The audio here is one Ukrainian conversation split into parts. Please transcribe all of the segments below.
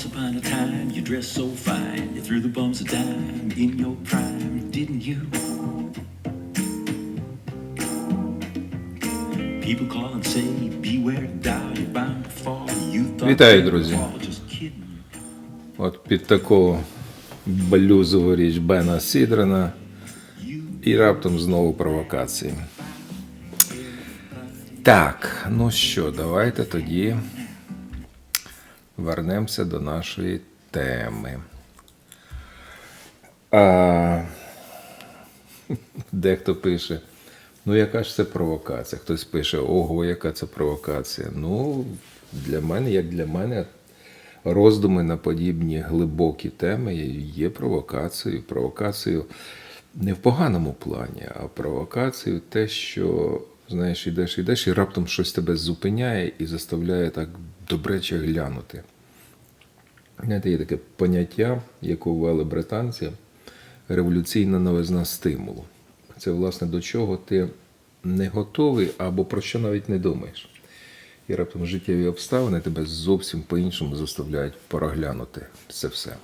Once upon a time, you dressed so fine, you threw the bums a dime in your prime, didn't you? People call and say, beware, down, you're bound to fall. You thought Вітаю, you were друзі. all just kidding. От під таку блюзову річ Бена Сідрена і раптом знову провокації. Так, ну що, давайте тоді вернемося до нашої теми. А, дехто пише, ну яка ж це провокація? Хтось пише, ого, яка це провокація. Ну, для мене, як для мене, роздуми на подібні глибокі теми є провокацією. Провокацією не в поганому плані, а провокацією те, що, знаєш, ідеш, ідеш, і раптом щось тебе зупиняє і заставляє так добрече глянути. Знаєте, є таке поняття, яке ввели британці революційна новизна стимулу. Це, власне, до чого ти не готовий або про що навіть не думаєш. І раптом життєві обставини тебе зовсім по-іншому заставляють переглянути це все.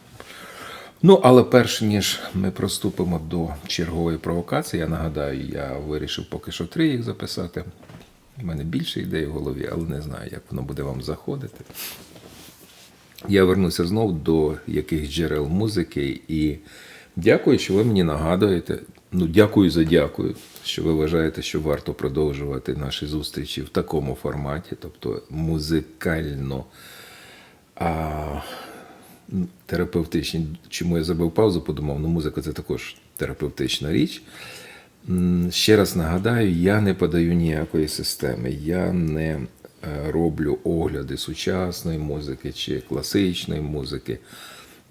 Ну, але перш ніж ми проступимо до чергової провокації, я нагадаю, я вирішив поки що три їх записати. У мене більше ідей в голові, але не знаю, як воно буде вам заходити. Я вернуся знову до яких джерел музики і дякую, що ви мені нагадуєте. Ну, дякую за дякую, що ви вважаєте, що варто продовжувати наші зустрічі в такому форматі, тобто музикально а, терапевтичні. Чому я забив паузу, подумав, ну музика це також терапевтична річ. Ще раз нагадаю, я не подаю ніякої системи, я не е, роблю огляди сучасної музики чи класичної музики.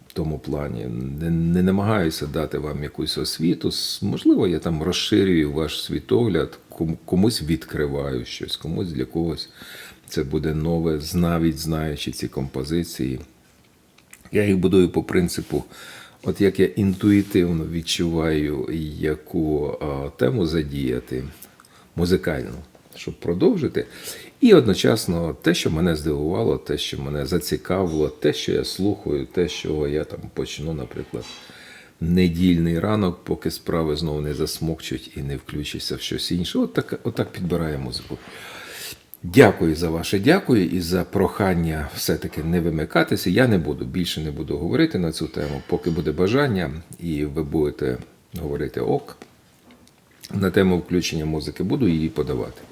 В тому плані не, не намагаюся дати вам якусь освіту. Можливо, я там розширюю ваш світогляд, комусь відкриваю щось, комусь для когось це буде нове, навіть знаючи ці композиції. Я їх будую по принципу, от як я інтуїтивно відчуваю, яку тему задіяти музикальну, щоб продовжити. І одночасно те, що мене здивувало, те, що мене зацікавило, те, що я слухаю, те, що я там почну, наприклад, недільний ранок, поки справи знову не засмокчуть і не включишся в щось інше. От так, от так підбираю музику. Дякую за ваше дякую і за прохання все-таки не вимикатися. Я не буду більше не буду говорити на цю тему, поки буде бажання, і ви будете говорити ок. На тему включення музики буду її подавати.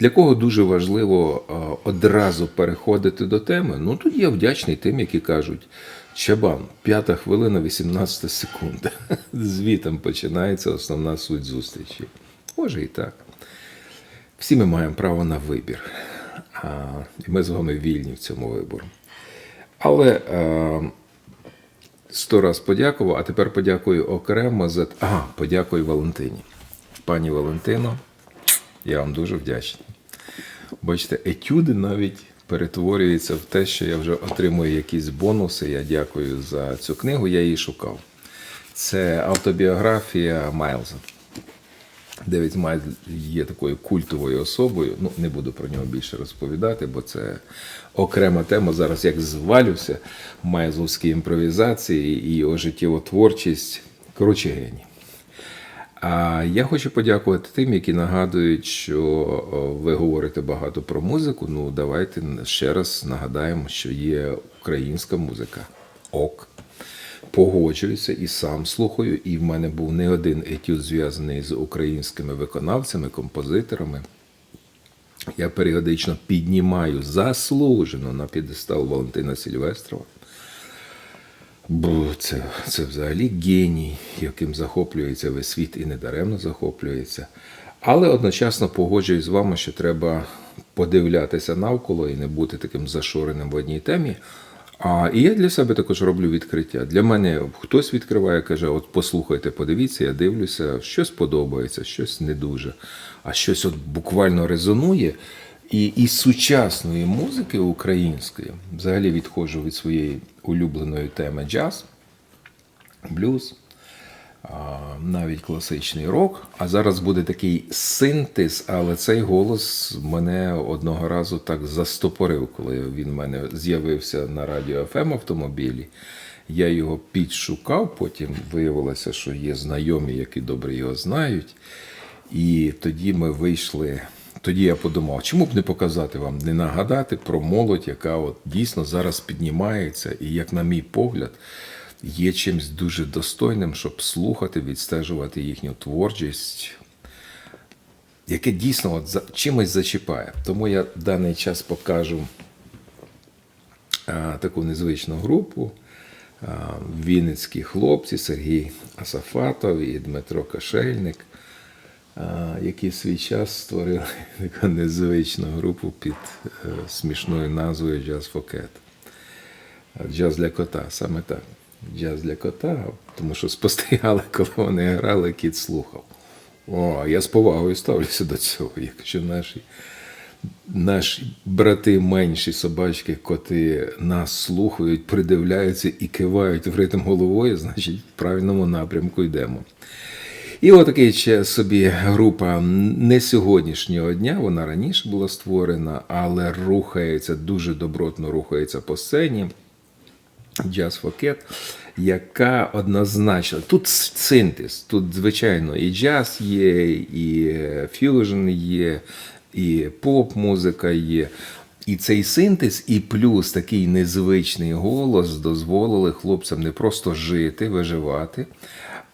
Для кого дуже важливо одразу переходити до теми, ну тоді я вдячний тим, які кажуть: Чабан, п'ята хвилина, 18 секунд. Звітом починається основна суть зустрічі. Може і так. Всі ми маємо право на вибір. Ми з вами вільні в цьому вибору. Але сто раз подякував, а тепер подякую окремо за. Ага, подякую Валентині. Пані Валентино, я вам дуже вдячний. Бачите, етюди навіть перетворюються в те, що я вже отримую якісь бонуси. Я дякую за цю книгу, я її шукав. Це автобіографія Майлза. Девід Майлз є такою культовою особою. Ну, не буду про нього більше розповідати, бо це окрема тема. Зараз як звалюся в імпровізації і його життєву творчість. Коротше, геній. А я хочу подякувати тим, які нагадують, що ви говорите багато про музику. Ну, давайте ще раз нагадаємо, що є українська музика. Ок. Погоджуюся і сам слухаю. І в мене був не один етюд зв'язаний з українськими виконавцями, композиторами. Я періодично піднімаю заслужено на підестал Валентина Сільвестрова. Бо це, це взагалі геній, яким захоплюється весь світ і недаремно захоплюється. Але одночасно погоджуюсь з вами, що треба подивлятися навколо і не бути таким зашореним в одній темі. А і я для себе також роблю відкриття. Для мене хтось відкриває, каже: от послухайте, подивіться, я дивлюся, щось подобається, щось не дуже. А щось от буквально резонує. І із сучасної музики української, взагалі відходжу від своєї улюбленої теми джаз, блюз. Навіть класичний рок. А зараз буде такий синтез, але цей голос мене одного разу так застопорив, коли він в мене з'явився на радіо FM автомобілі. Я його підшукав, потім виявилося, що є знайомі, які добре його знають. І тоді ми вийшли. Тоді я подумав, чому б не показати вам, не нагадати про молодь, яка от дійсно зараз піднімається, і, як на мій погляд, є чимось дуже достойним, щоб слухати, відстежувати їхню творчість, яке дійсно от за, чимось зачіпає. Тому я в даний час покажу а, таку незвичну групу. А, Вінницькі хлопці Сергій Асафатов і Дмитро Кашельник, а, які в свій час створили таку незвичну групу під е, смішною назвою Джаз Фокет. Джаз для кота, саме так. Джаз для кота, тому що спостерігали, коли вони грали, кіт слухав. О, я з повагою ставлюся до цього, якщо наші наші брати менші собачки, коти нас слухають, придивляються і кивають в ритм головою, значить, в правильному напрямку йдемо. І отакий ще собі група не сьогоднішнього дня, вона раніше була створена, але рухається, дуже добротно рухається по сцені. Джаз Фокет, яка однозначно. Тут синтез, тут, звичайно, і джаз є, і фьюжн є, і поп-музика є. І цей синтез, і плюс такий незвичний голос дозволили хлопцям не просто жити, виживати,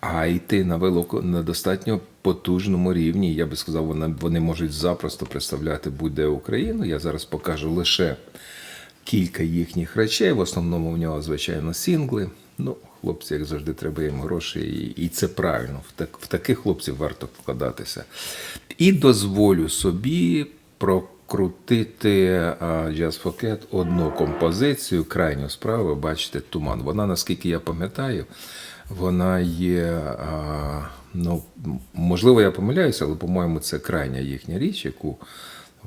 а йти на велико, на достатньо потужному рівні. Я би сказав, вони можуть запросто представляти будь-де Україну. Я зараз покажу лише кілька їхніх речей. В основному в нього, звичайно, сінгли. Ну, хлопці, як завжди, треба їм гроші, і, це правильно. В, так, в таких хлопців варто вкладатися. І дозволю собі прокрутити Jazz Фокет одну композицію, крайню справу, бачите, туман. Вона, наскільки я пам'ятаю, вона є. А, ну, можливо, я помиляюся, але, по-моєму, це крайня їхня річ, яку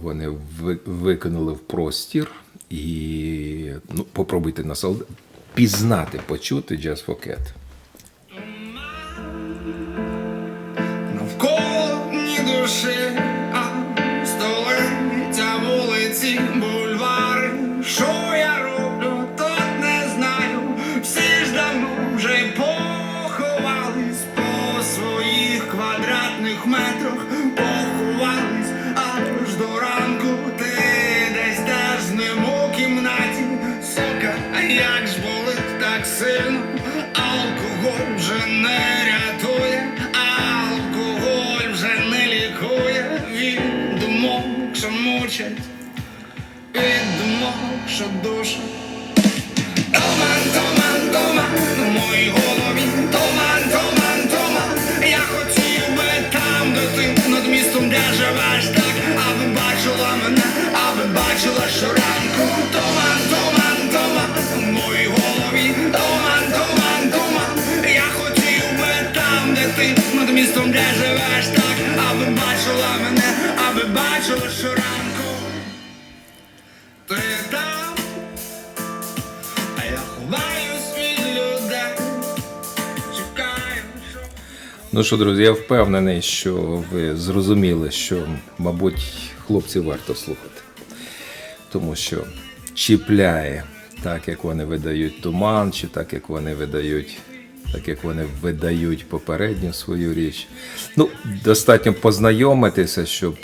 вони ви- викинули в простір. І ну, попробуйте насолод... пізнати, почути Jazz. Навколо ні душі, а столиця, вулиці, бульвари. Що я роблю, тут не знаю. Всі ж давно вже поховались по своїх квадратних метрах, що душать. Томан, томан, томан, в моїй голові, томан, томан, томан. Я хотів би там, де ти над містом, де живеш так, аби бачила мене, аби бачила щоранку. Томан, томан, томан, в моїй голові, томан, томан, томан. Я хотів би там, де ти над містом, де живеш так, аби бачила мене, аби бачила щоранку. Ну що, друзі, я впевнений, що ви зрозуміли, що, мабуть, хлопців варто слухати. Тому що чіпляє так, як вони видають туман, чи так, як вони видають, так як вони видають попередню свою річ. Ну, достатньо познайомитися, щоб,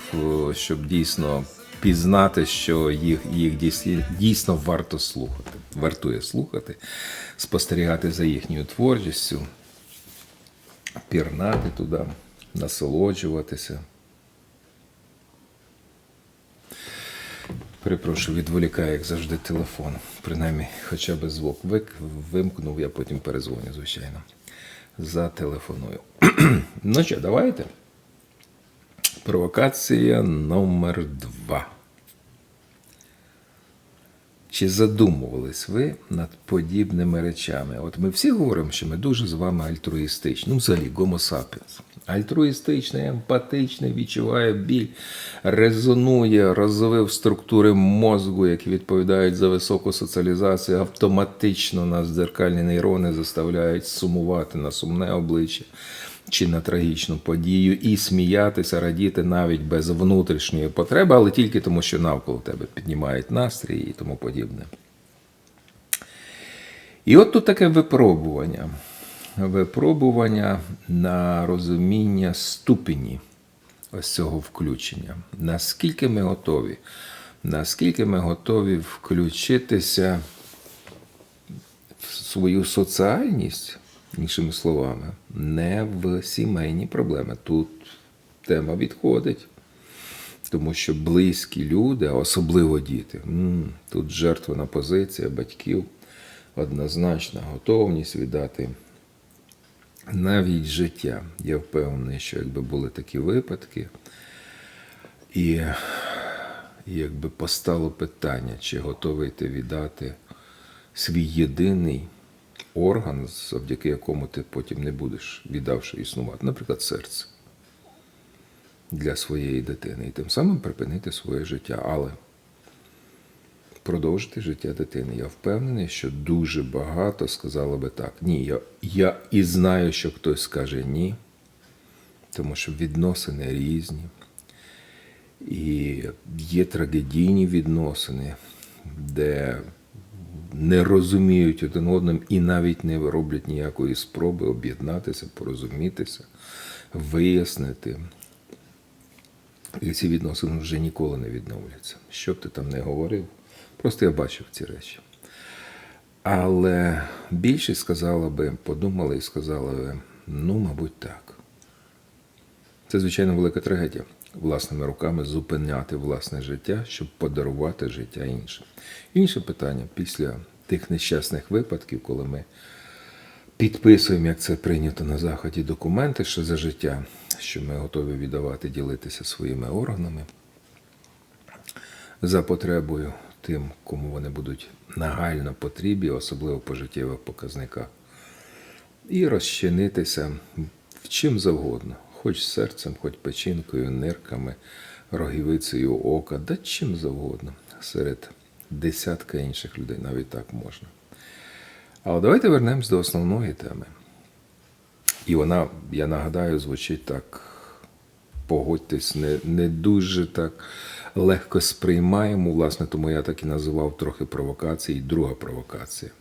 щоб дійсно пізнати, що їх, їх дійсно, дійсно варто слухати. Вартує слухати, спостерігати за їхньою творчістю пірнати туди, насолоджуватися. Перепрошую, відволікає, як завжди, телефон. Принаймні, хоча б звук вик, вимкнув, я потім перезвоню, звичайно. Зателефоную. ну що, давайте. Провокація номер два. Чи задумувались ви над подібними речами? От ми всі говоримо, що ми дуже з вами альтруїстичні. Ну, взагалі, гомосапіенс. Альтруїстичний, емпатичний, відчуває біль, резонує, розвив структури мозку, які відповідають за високу соціалізацію, автоматично нас дзеркальні нейрони заставляють сумувати на сумне обличчя чи на трагічну подію і сміятися, радіти навіть без внутрішньої потреби, але тільки тому, що навколо тебе піднімають настрій і тому подібне. І от тут таке випробування. Випробування на розуміння ступені ось цього включення. Наскільки ми готові? Наскільки ми готові включитися в свою соціальність, іншими словами, не в сімейні проблеми. Тут тема відходить. Тому що близькі люди, особливо діти, тут жертвена позиція батьків, однозначна готовність віддати навіть життя. Я впевнений, що якби були такі випадки, і якби постало питання, чи готовий ти віддати свій єдиний орган, завдяки якому ти потім не будеш віддавши існувати, наприклад, серце для своєї дитини і тим самим припинити своє життя. Але продовжити життя дитини. Я впевнений, що дуже багато сказало би так. Ні, я, я і знаю, що хтось скаже ні, тому що відносини різні. І є трагедійні відносини, де не розуміють один одним і навіть не роблять ніякої спроби об'єднатися, порозумітися, вияснити. І ці відносини вже ніколи не відновляться. Що б ти там не говорив, просто я бачив ці речі. Але більшість сказала би, подумала і сказала би, ну, мабуть, так. Це, звичайно, велика трагедія власними руками зупиняти власне життя, щоб подарувати життя іншим. Інше питання після тих нещасних випадків, коли ми підписуємо, як це прийнято на заході, документи ще за життя, що ми готові віддавати, ділитися своїми органами за потребою тим, кому вони будуть нагально потрібні, особливо по життєвих показниках, і розчинитися в чим завгодно, хоч серцем, хоч печінкою, нирками, рогівицею ока, да чим завгодно, серед десятка інших людей, навіть так можна. Але давайте вернемось до основної теми. І вона, я нагадаю, звучить так, погодьтесь, не, не дуже так легко сприймаємо. Власне, тому я так і називав трохи провокації. Друга провокація.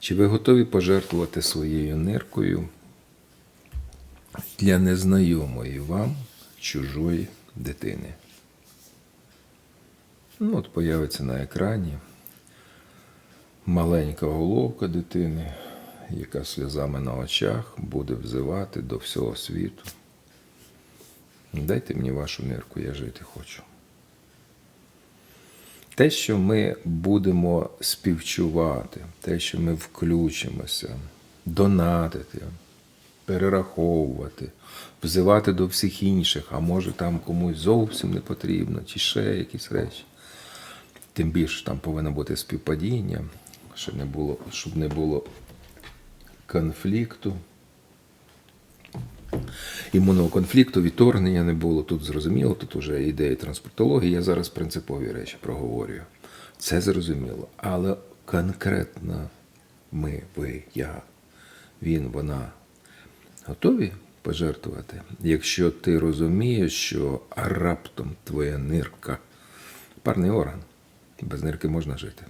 Чи ви готові пожертвувати своєю ниркою для незнайомої вам чужої дитини? Ну, от появиться на екрані маленька головка дитини, яка сльозами на очах буде взивати до всього світу. Дайте мені вашу нирку, я жити хочу. Те, що ми будемо співчувати, те, що ми включимося, донатити, перераховувати, взивати до всіх інших, а може там комусь зовсім не потрібно, чи ще якісь речі. Тим більше там повинно бути співпадіння, щоб не було, щоб не було конфлікту. Імунного конфлікту, відторгнення не було. Тут зрозуміло, тут вже ідеї транспортології. Я зараз принципові речі проговорюю. Це зрозуміло. Але конкретно ми, ви, я, він, вона готові пожертвувати, якщо ти розумієш, що раптом твоя нирка, парний орган, без нирки можна жити.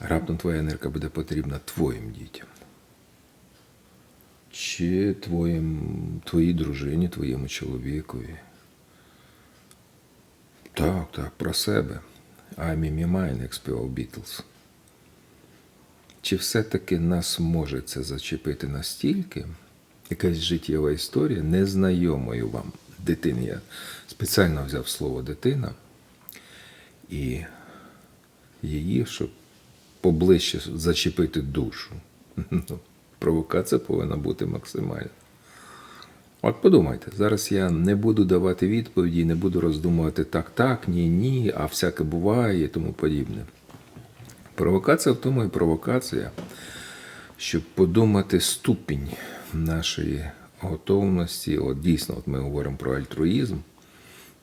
Раптом твоя нирка буде потрібна твоїм дітям. Чи твоїм, твоїй дружині, твоєму чоловікові. Так, так, про себе. I'm in my mind, як співав Бітлз. Чи все-таки нас може це зачепити настільки, якась життєва історія незнайомою вам дитини? Я спеціально взяв слово дитина і її, щоб поближче зачепити душу. Ну, Провокація повинна бути максимальна. От подумайте, зараз я не буду давати відповіді, не буду роздумувати так, так, ні, ні, а всяке буває і тому подібне. Провокація в тому і провокація, щоб подумати ступінь нашої готовності. От дійсно, от ми говоримо про альтруїзм,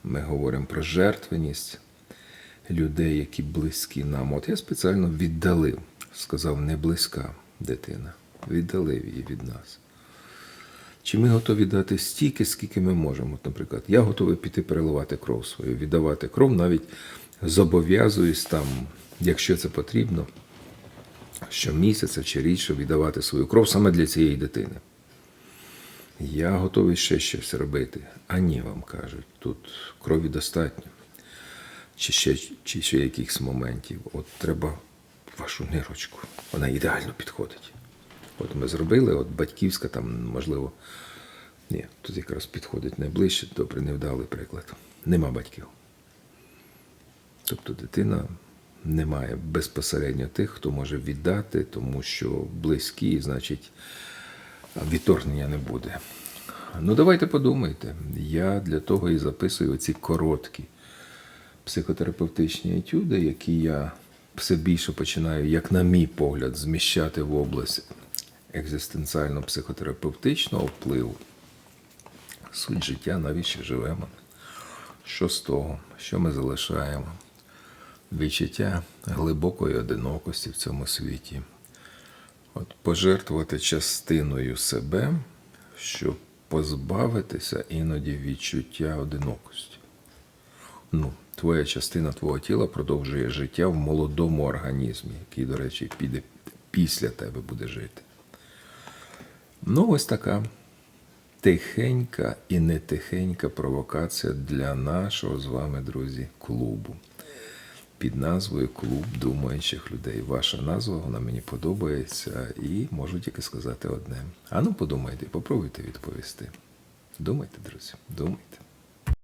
ми говоримо про жертвеність людей, які близькі нам. От я спеціально віддалив, сказав, не близька дитина, віддалив її від нас. Чи ми готові дати стільки, скільки ми можемо? От, наприклад, я готовий піти переливати кров свою, віддавати кров, навіть зобов'язуюсь там, якщо це потрібно, щомісяця чи рідше віддавати свою кров саме для цієї дитини. Я готовий ще щось робити. А ні, вам кажуть, тут крові достатньо. Чи ще, чи ще якихось моментів. От треба вашу нирочку. Вона ідеально підходить. От ми зробили, от батьківська там, можливо, ні, тут якраз підходить найближче, добре, невдалий приклад. Нема батьків. Тобто дитина не має безпосередньо тих, хто може віддати, тому що близькі, значить, відторгнення не буде. Ну, давайте подумайте. Я для того і записую ці короткі психотерапевтичні етюди, які я все більше починаю, як на мій погляд, зміщати в область екзистенціально-психотерапевтичного впливу. Суть життя, навіщо живемо? Що з того, що ми залишаємо? Відчуття глибокої одинокості в цьому світі. От пожертвувати частиною себе, щоб позбавитися іноді відчуття одинокості. Ну, твоя частина твого тіла продовжує життя в молодому організмі, який, до речі, піде після тебе буде жити. Ну, ось така тихенька і не тихенька провокація для нашого з вами, друзі, клубу. Під назвою Клуб думаючих людей. Ваша назва вона мені подобається і можу тільки сказати одне. Ану, подумайте, попробуйте відповісти. Думайте, друзі, думайте.